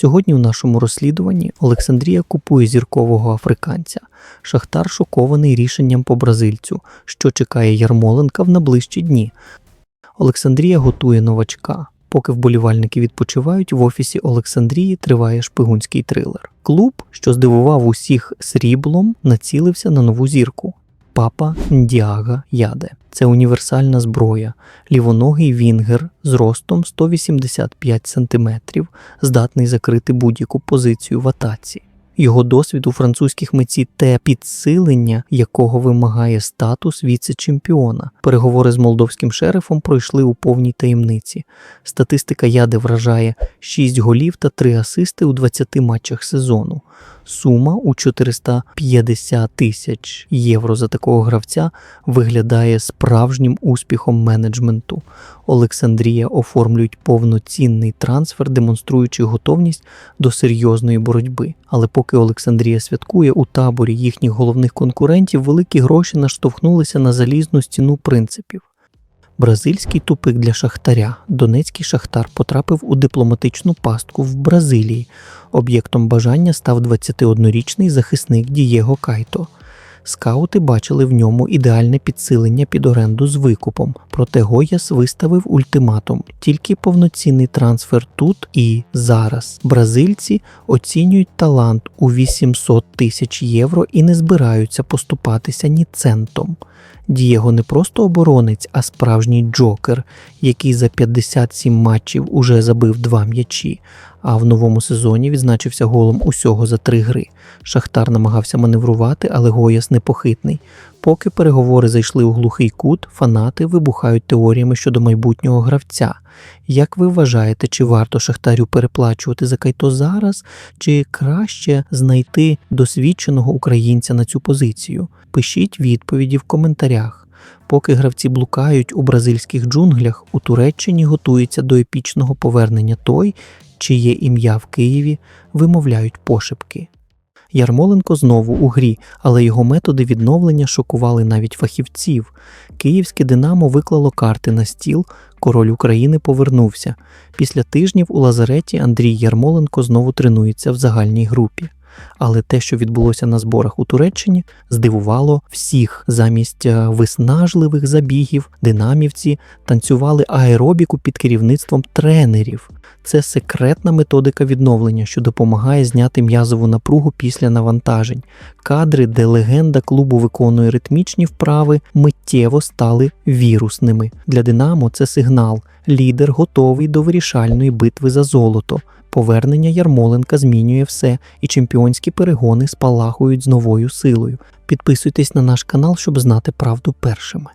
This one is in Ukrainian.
Сьогодні у нашому розслідуванні Олександрія купує зіркового африканця. Шахтар шокований рішенням по бразильцю, що чекає Ярмоленка в найближчі дні. Олександрія готує новачка. Поки вболівальники відпочивають, в офісі Олександрії триває шпигунський трилер. Клуб, що здивував усіх сріблом, націлився на нову зірку. Папа Ndіага Яде. Це універсальна зброя, лівоногий вінгер з ростом 185 см, здатний закрити будь-яку позицію в атаці. Його досвід у французьких митці те підсилення, якого вимагає статус віце-чемпіона. Переговори з молдовським шерифом пройшли у повній таємниці. Статистика яди вражає 6 голів та 3 асисти у 20 матчах сезону. Сума у 450 тисяч євро за такого гравця виглядає справжнім успіхом менеджменту. Олександрія оформлюють повноцінний трансфер, демонструючи готовність до серйозної боротьби. Але поки Олександрія святкує у таборі їхніх головних конкурентів, великі гроші наштовхнулися на залізну стіну принципів. Бразильський тупик для шахтаря. Донецький шахтар потрапив у дипломатичну пастку в Бразилії. Об'єктом бажання став 21-річний захисник Дієго Кайто. Скаути бачили в ньому ідеальне підсилення під оренду з викупом, проте Гояс виставив ультиматум: тільки повноцінний трансфер тут і зараз. Бразильці оцінюють талант у 800 тисяч євро і не збираються поступатися ні центом. Дієго не просто оборонець, а справжній джокер, який за 57 матчів уже забив два м'ячі, а в новому сезоні відзначився голом усього за три гри. Шахтар намагався маневрувати, але Гояс непохитний. Поки переговори зайшли у глухий кут, фанати вибухають теоріями щодо майбутнього гравця. Як ви вважаєте, чи варто Шахтарю переплачувати за Кайто зараз, чи краще знайти досвідченого українця на цю позицію? Пишіть відповіді в коментарях. Поки гравці блукають у бразильських джунглях, у Туреччині готується до епічного повернення той, чиє ім'я в Києві вимовляють пошепки. Ярмоленко знову у грі, але його методи відновлення шокували навіть фахівців. Київське Динамо виклало карти на стіл, король України повернувся. Після тижнів у лазареті Андрій Ярмоленко знову тренується в загальній групі. Але те, що відбулося на зборах у Туреччині, здивувало всіх. Замість е, виснажливих забігів динамівці танцювали аеробіку під керівництвом тренерів. Це секретна методика відновлення, що допомагає зняти м'язову напругу після навантажень. Кадри, де легенда клубу виконує ритмічні вправи, миттєво стали вірусними. Для Динамо це сигнал. Лідер готовий до вирішальної битви за золото. Повернення Ярмоленка змінює все, і чемпіонські перегони спалахують з новою силою. Підписуйтесь на наш канал, щоб знати правду першими.